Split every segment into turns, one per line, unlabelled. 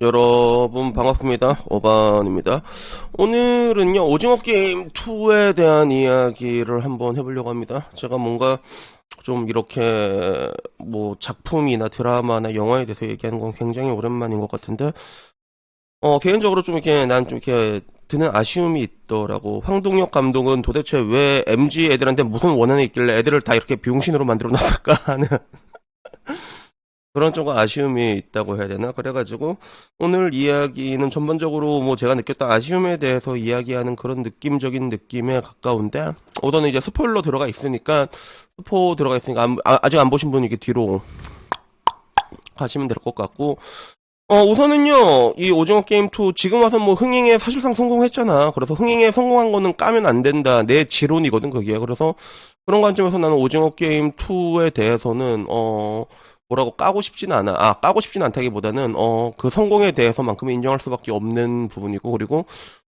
여러분 반갑습니다. 오반입니다. 오늘은요 오징어 게임 2에 대한 이야기를 한번 해보려고 합니다. 제가 뭔가 좀 이렇게 뭐 작품이나 드라마나 영화에 대해서 얘기하는 건 굉장히 오랜만인 것 같은데 어 개인적으로 좀 이렇게 난 좀 이렇게 드는 아쉬움이 있더라고. 황동혁 감독은 도대체 왜 MG 애들한테 무슨 원한이 있길래 애들을 다 이렇게 비용신으로 만들어 놨을까 하는 그런 조금 아쉬움이 있다고 해야 되나? 그래가지고 오늘 이야기는 전반적으로 뭐 제가 느꼈던 아쉬움에 대해서 이야기하는 그런 느낌적인 느낌에 가까운데 우선은 이제 스포일러 들어가 있으니까 스포 들어가 있으니까 안- 아, 아직 안 보신 분이 이게 뒤로 가시면 될 것 같고. 어 우선은요 이 오징어 게임 2 지금 와서 뭐 흥행에 사실상 성공했잖아. 그래서 흥행에 성공한 거는 까면 안 된다. 내 지론이거든 그게. 그래서 그런 관점에서 나는 오징어 게임 2에 대해서는 어 뭐라고 까고 싶진 않아. 아, 까고 싶진 않다기보다는, 어, 그 성공에 대해서만큼은 인정할 수밖에 없는 부분이고, 그리고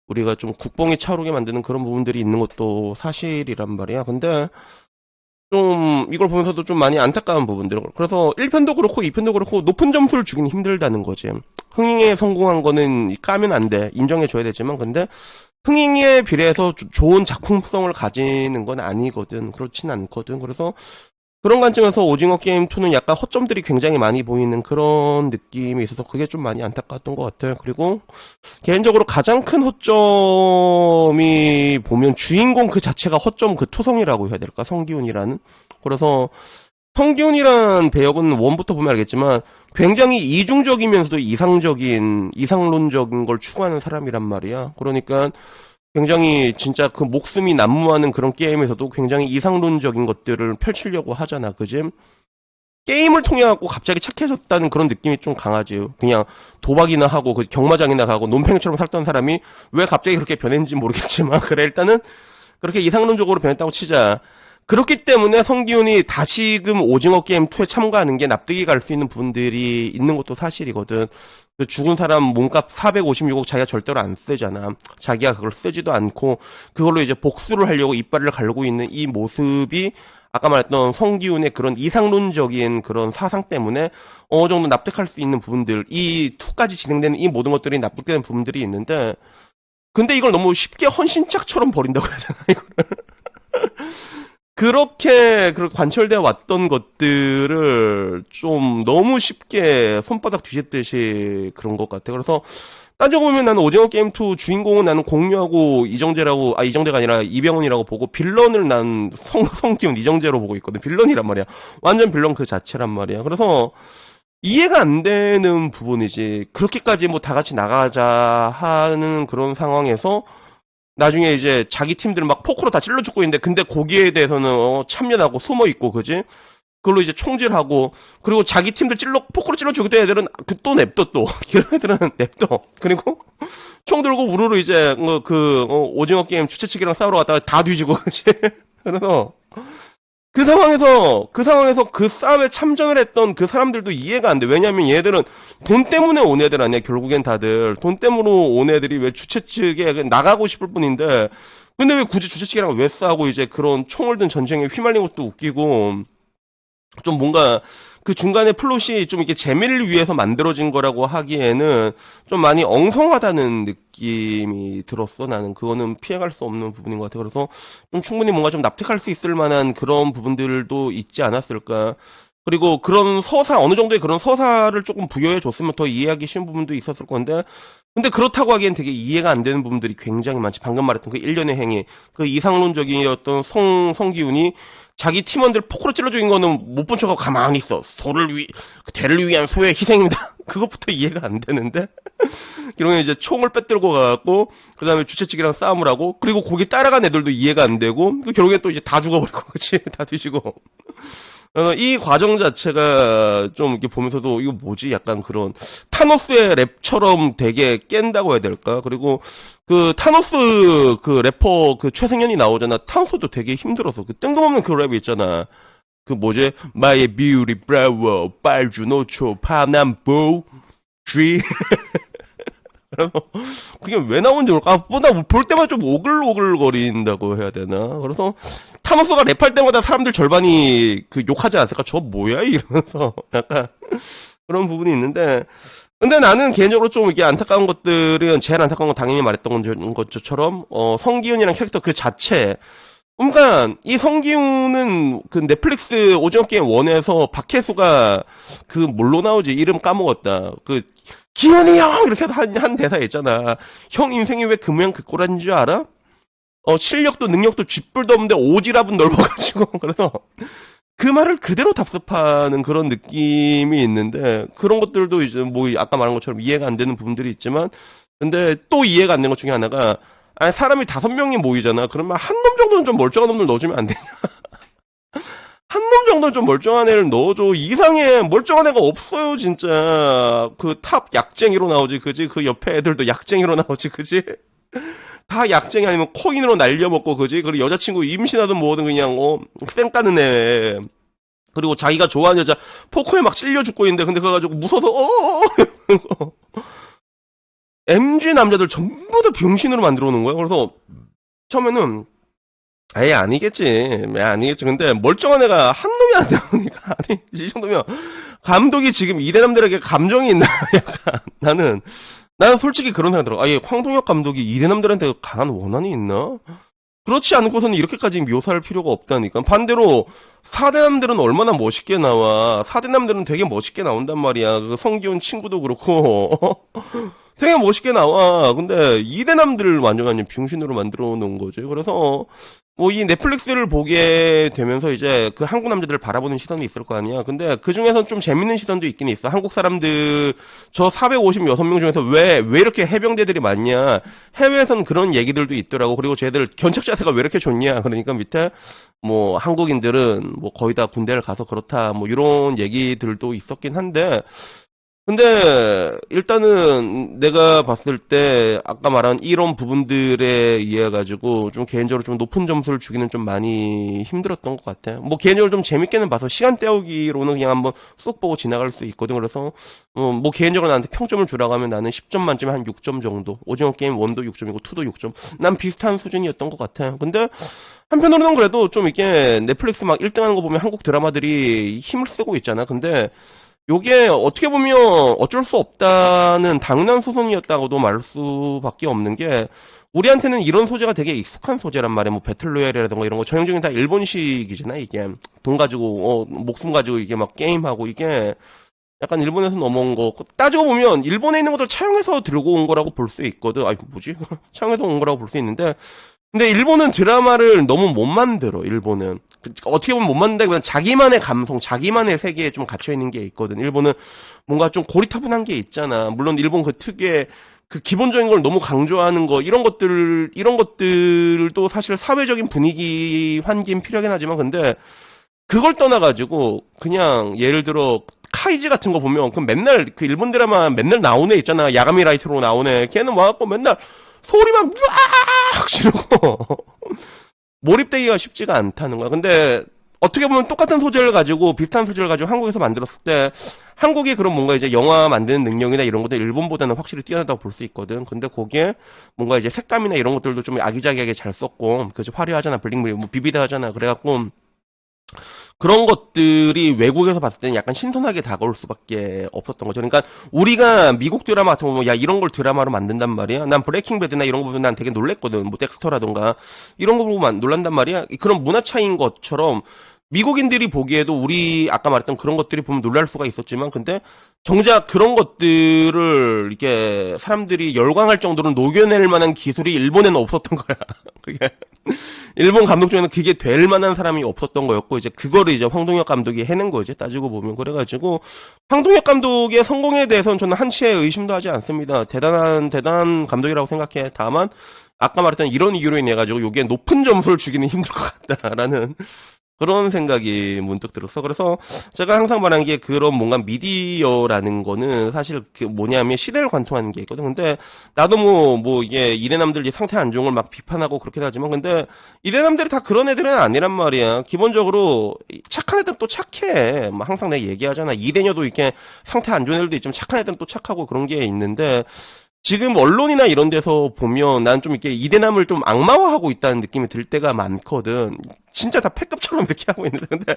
우리가 좀 국뽕이 차오르게 만드는 그런 부분들이 있는 것도 사실이란 말이야. 근데, 좀, 이걸 보면서도 좀 많이 안타까운 부분들. 그래서 1편도 그렇고 2편도 그렇고 높은 점수를 주긴 힘들다는 거지. 흥행에 성공한 거는 까면 안 돼. 인정해 줘야 되지만, 근데, 흥행에 비례해서 조- 좋은 작품성을 가지는 건 아니거든. 그렇진 않거든. 그래서, 그런 관점에서 오징어 게임 2는 약간 허점들이 굉장히 많이 보이는 그런 느낌이 있어서 그게 좀 많이 안타까웠던 것 같아요. 그리고 개인적으로 가장 큰 허점이 보면 주인공 그 자체가 허점 그 투성이라고 해야 될까? 성기훈이라는. 그래서 성기훈이란 배역은 원부터 보면 알겠지만 굉장히 이중적이면서도 이상적인, 이상론적인 걸 추구하는 사람이란 말이야. 그러니까 굉장히 진짜 그 목숨이 난무하는 그런 게임에서도 굉장히 이상론적인 것들을 펼치려고 하잖아, 그지? 게임을 통해 갖고 갑자기 착해졌다는 그런 느낌이 좀 강하지. 그냥 도박이나 하고 그 경마장이나 가고 논팽이처럼 살던 사람이 왜 갑자기 그렇게 변했는지 모르겠지만 그래 일단은 그렇게 이상론적으로 변했다고 치자. 그렇기 때문에 성기훈이 다시금 오징어 게임 2에 참가하는 게 납득이 갈 수 있는 부분들이 있는 것도 사실이거든. 그 죽은 사람 몸값 456억 자기가 절대로 안 쓰잖아. 자기가 그걸 쓰지도 않고 그걸로 이제 복수를 하려고 이빨을 갈고 있는 이 모습이 아까 말했던 성기훈의 그런 이상론적인 그런 사상 때문에 어느 정도 납득할 수 있는 부분들, 이 2까지 진행되는 이 모든 것들이 납득되는 부분들이 있는데 근데 이걸 너무 쉽게 헌신짝처럼 버린다고 되나 이거를 그렇게 그 관철되어 왔던 것들을 좀 너무 쉽게 손바닥 뒤집듯이 그런 것 같아. 그래서 따지고 보면 나는 오징어 게임 2 주인공은 나는 공유하고 이정재라고 아 이정재가 아니라 이병헌이라고 보고 빌런을 난 성, 성기훈 이정재로 보고 있거든. 빌런이란 말이야. 완전 빌런 그 자체란 말이야. 그래서 이해가 안 되는 부분이지. 그렇게까지 뭐 다 같이 나가자 하는 그런 상황에서 나중에 이제 자기 팀들 막 포크로 다 찔러 죽고 있는데 근데 거기에 대해서는 어, 참여하고 숨어 있고 그지? 그걸로 이제 총질하고 그리고 자기 팀들 찔러 포크로 찔러 죽였던 애들은 그 또 냅둬 또 이런 애들은 냅둬 그리고 총 들고 우르르 이제 어, 그 어, 오징어 게임 주최 측이랑 싸우러 갔다가 다 뒤지고 그지? 그래서 그 상황에서 그 상황에서 그 싸움에 참전을 했던 그 사람들도 이해가 안 돼. 왜냐면 얘들은 돈 때문에 온 애들 아니야. 결국엔 다들 돈 때문에 온 애들이 왜 주최 측에 나가고 싶을 뿐인데 근데 왜 굳이 주최 측이랑 왜 싸우고 이제 그런 총을 든 전쟁에 휘말린 것도 웃기고 좀 뭔가 그 중간에 플롯이 좀 이렇게 재미를 위해서 만들어진 거라고 하기에는 좀 많이 엉성하다는 느낌이 들었어. 나는 그거는 피해갈 수 없는 부분인 것 같아. 그래서 좀 충분히 뭔가 좀 납득할 수 있을 만한 그런 부분들도 있지 않았을까. 그리고 그런 서사, 어느 정도의 그런 서사를 조금 부여해 줬으면 더 이해하기 쉬운 부분도 있었을 건데, 근데 그렇다고 하기엔 되게 이해가 안 되는 부분들이 굉장히 많지. 방금 말했던 그 일련의 행위, 그 이상론적이었던 성, 성기훈이 자기 팀원들 포크로 찔러 죽인 거는 못 본 척하고 가만히 있어. 소를 위, 그 대를 위한 소의 희생입니다. 그것부터 이해가 안 되는데. 그러면 이제 총을 빼들고 가갖고, 그 다음에 주최 측이랑 싸움을 하고, 그리고 거기 따라간 애들도 이해가 안 되고, 그 결국에 또 이제 다 죽어버리고, 그치? 다 뒤지고. 어, 이 과정 자체가 좀 이렇게 보면서도 이거 뭐지? 약간 그런 타노스의 랩처럼 되게 깬다고 해야 될까? 그리고 그 타노스 그 래퍼 그 최승현이 나오잖아. 타노스도 되게 힘들어서 그 뜬금없는 그 랩이 있잖아. 그 뭐지? 마의 뷰티 브라워 빨주노초 파남보 쥐 그래서 그게 왜 나온지 모르겠어. 아, 나볼 때마다 좀 오글오글거린다고 해야 되나? 그래서 타노스가 랩할 때마다 사람들 절반이 그 욕하지 않았을까? 저 뭐야? 이러면서 약간 그런 부분이 있는데 근데 나는 개인적으로 좀 이게 안타까운 것들은 제일 안타까운 건 당연히 말했던 것처럼 어 성기훈이랑 캐릭터 그 자체 그러니까 이 성기훈은 그 넷플릭스 오징어 게임 원에서 박혜수가 그 뭘로 나오지? 이름 까먹었다. 그 기훈이 형! 이렇게 한, 한 대사 있잖아. 형 인생이 왜그 모양 그 꼴인 줄 알아? 어 실력도 능력도 쥐뿔도 없는데 오지랖은 넓어가지고. 그래서 그 말을 그대로 답습하는 그런 느낌이 있는데 그런 것들도 이제 뭐 아까 말한 것처럼 이해가 안 되는 부분들이 있지만 근데 또 이해가 안 되는 것 중에 하나가 아니 사람이 다섯 명이 모이잖아. 그러면 한 놈 정도는 좀 멀쩡한 놈들 넣어주면 안 되냐? 한 놈 정도는 좀 멀쩡한 애를 넣어줘. 이상해. 멀쩡한 애가 없어요 진짜. 그 탑 약쟁이로 나오지 그지? 그 옆에 애들도 약쟁이로 나오지 그지? 다 약쟁이 아니면 코인으로 날려먹고 그지? 그리고 여자친구 임신하든 뭐든 그냥 어쌩 까는 애. 그리고 자기가 좋아하는 여자 포코에 막 찔려 죽고 있는데 근데 그거 가지고 무서워서 어 MG 남자들 전부 다 병신으로 만들어 놓은 거야 그래서 처음에는 에이 아니겠지 에 아니겠지 근데 멀쩡한 애가 한 놈이 안 나오니까 아니 이 정도면 감독이 지금 이대 남들에게 감정이 있나 약간 나는 나는 솔직히 그런 생각 들어. 아예 황동혁 감독이 이대 남들한테 강한 원한이 있나? 그렇지 않고서는 이렇게까지 묘사할 필요가 없다니까. 반대로 사대남들은 얼마나 멋있게 나와. 사대남들은 되게 멋있게 나온단 말이야. 그 성기훈 친구도 그렇고. 되게 멋있게 나와. 근데 이대남들을 완전 완전 병신으로 만들어 놓은 거지. 그래서 뭐 이 넷플릭스를 보게 되면서 이제 그 한국 남자들을 바라보는 시선이 있을 거 아니야. 근데 그 중에서 좀 재밌는 시선도 있긴 있어. 한국 사람들 저 456명 중에서 왜 왜 이렇게 해병대들이 많냐? 해외에선 그런 얘기들도 있더라고. 그리고 쟤들 견책 자세가 왜 이렇게 좋냐? 그러니까 밑에 뭐 한국인들은 뭐 거의 다 군대를 가서 그렇다. 뭐 이런 얘기들도 있었긴 한데 근데 일단은 내가 봤을 때 아까 말한 이런 부분들에 의해 가지고 좀 개인적으로 좀 높은 점수를 주기는 좀 많이 힘들었던 것 같아. 뭐 개인적으로 좀 재밌게는 봐서 시간 때우기로는 그냥 한번 쑥 보고 지나갈 수 있거든. 그래서 어, 뭐 개인적으로 나한테 평점을 주라고 하면 나는 10점 만점에 한 6점 정도. 오징어 게임 1도 6점이고 2도 6점. 난 비슷한 수준이었던 것 같아. 근데 한편으로는 그래도 좀 이게 넷플릭스 막 1등 하는 거 보면 한국 드라마들이 힘을 쓰고 있잖아. 근데 요게 어떻게 보면 어쩔 수 없다는 당연한 소송이었다고도 말할 수밖에 없는 게 우리한테는 이런 소재가 되게 익숙한 소재란 말이야. 뭐 배틀로얄이라든가 이런 거 전형적인 다 일본식이잖아. 이게 돈 가지고 어 목숨 가지고 이게 막 게임하고 이게 약간 일본에서 넘어온 거 따지고 보면 일본에 있는 것들 차용해서 들고 온 거라고 볼 수 있거든. 아이 뭐지? 차용해서 온 거라고 볼 수 있는데 근데 일본은 드라마를 너무 못 만들어, 일본은. 그, 어떻게 보면 못 만든다기보다 자기만의 감성, 자기만의 세계에 좀 갇혀있는 게 있거든. 일본은 뭔가 좀 고리타분한 게 있잖아. 물론 일본 그 특유의 그 기본적인 걸 너무 강조하는 거, 이런 것들, 이런 것들도 사실 사회적인 분위기, 환기는 필요하긴 하지만, 근데 그걸 떠나가지고, 그냥 예를 들어, 카이지 같은 거 보면, 그 맨날, 그 일본 드라마 맨날 나오네 있잖아. 야가미 라이트로 나오네. 걔는 와갖고 맨날 소리만 으 악 지르고 몰입되기가 쉽지가 않다는 거야. 근데 어떻게 보면 똑같은 소재를 가지고 비슷한 소재를 가지고 한국에서 만들었을 때 한국이 그런 뭔가 이제 영화 만드는 능력이나 이런 것들 일본보다는 확실히 뛰어나다고 볼 수 있거든. 근데 거기에 뭔가 이제 색감이나 이런 것들도 좀 아기자기하게 잘 썼고 그죠 화려하잖아 블링블링 뭐 비비드하잖아. 그래갖고 그런 것들이 외국에서 봤을 때는 약간 신선하게 다가올 수밖에 없었던 거죠. 그러니까 우리가 미국 드라마 같은 거 보면 야 이런 걸 드라마로 만든단 말이야. 난 브레이킹 배드나 이런 거 보면 난 되게 놀랬거든. 뭐 덱스터라던가 이런 거 보고 놀란단 말이야. 그런 문화 차이인 것처럼 미국인들이 보기에도 우리 아까 말했던 그런 것들이 보면 놀랄 수가 있었지만 근데 정작 그런 것들을 이렇게 사람들이 열광할 정도로 녹여낼 만한 기술이 일본에는 없었던 거야. 그게 일본 감독 중에는 그게 될 만한 사람이 없었던 거였고 이제 그거를 이제 황동혁 감독이 해낸 거지 따지고 보면 그래가지고 황동혁 감독의 성공에 대해서는 저는 한치의 의심도 하지 않습니다. 대단한 대단한 감독이라고 생각해. 다만 아까 말했던 이런 이유로 인해 가지고 여기에 높은 점수를 주기는 힘들 것 같다라는 그런 생각이 문득 들었어. 그래서 제가 항상 말하는 게 그런 뭔가 미디어라는 거는 사실 그 뭐냐면 시대를 관통하는 게 있거든. 근데 나도 뭐, 뭐 이게 이대남들 이 상태 안 좋은 걸 막 비판하고 그렇게 하지만 근데 이대남들이 다 그런 애들은 아니란 말이야. 기본적으로 착한 애들은 또 착해. 뭐 항상 내가 얘기하잖아. 이대녀도 이렇게 상태 안 좋은 애들도 있지만 착한 애들은 또 착하고 그런 게 있는데 지금 언론이나 이런 데서 보면 난 좀 이렇게 이대남을 좀 악마화하고 있다는 느낌이 들 때가 많거든. 진짜 다 패급처럼 이렇게 하고 있는데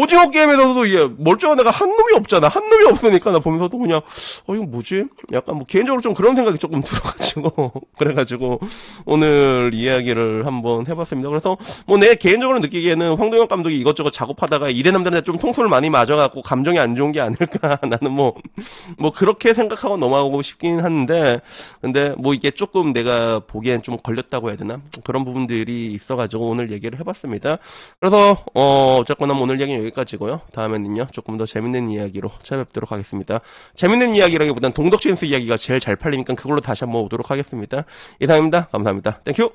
오징어 게임에서도 이게 멀쩡한 애가 한 놈이 없잖아. 한 놈이 없으니까 나 보면서도 그냥 어 이거 뭐지? 약간 뭐 개인적으로 좀 그런 생각이 조금 들어가지고 그래가지고 오늘 이야기를 한번 해봤습니다. 그래서 뭐 내 개인적으로 느끼기에는 황동현 감독이 이것저것 작업하다가 이대 남들한테 좀 통수를 많이 맞아갖고 감정이 안 좋은 게 아닐까 나는 뭐뭐 그렇게 생각하고 넘어가고 싶긴 한데 근데 뭐 이게 조금 내가 보기엔 좀 걸렸다고 해야 되나 그런 부분들이 있어가지고 오늘 얘기를 해봤습니다. 그래서 어 어쨌거나 뭐 오늘 얘기는 여기까지고요. 다음에는요 조금 더 재밌는 이야기로 찾아뵙도록 하겠습니다. 재밌는 이야기라기보단 동덕진스 이야기가 제일 잘 팔리니까 그걸로 다시 한번 오도록 하겠습니다. 이상입니다. 감사합니다. 땡큐.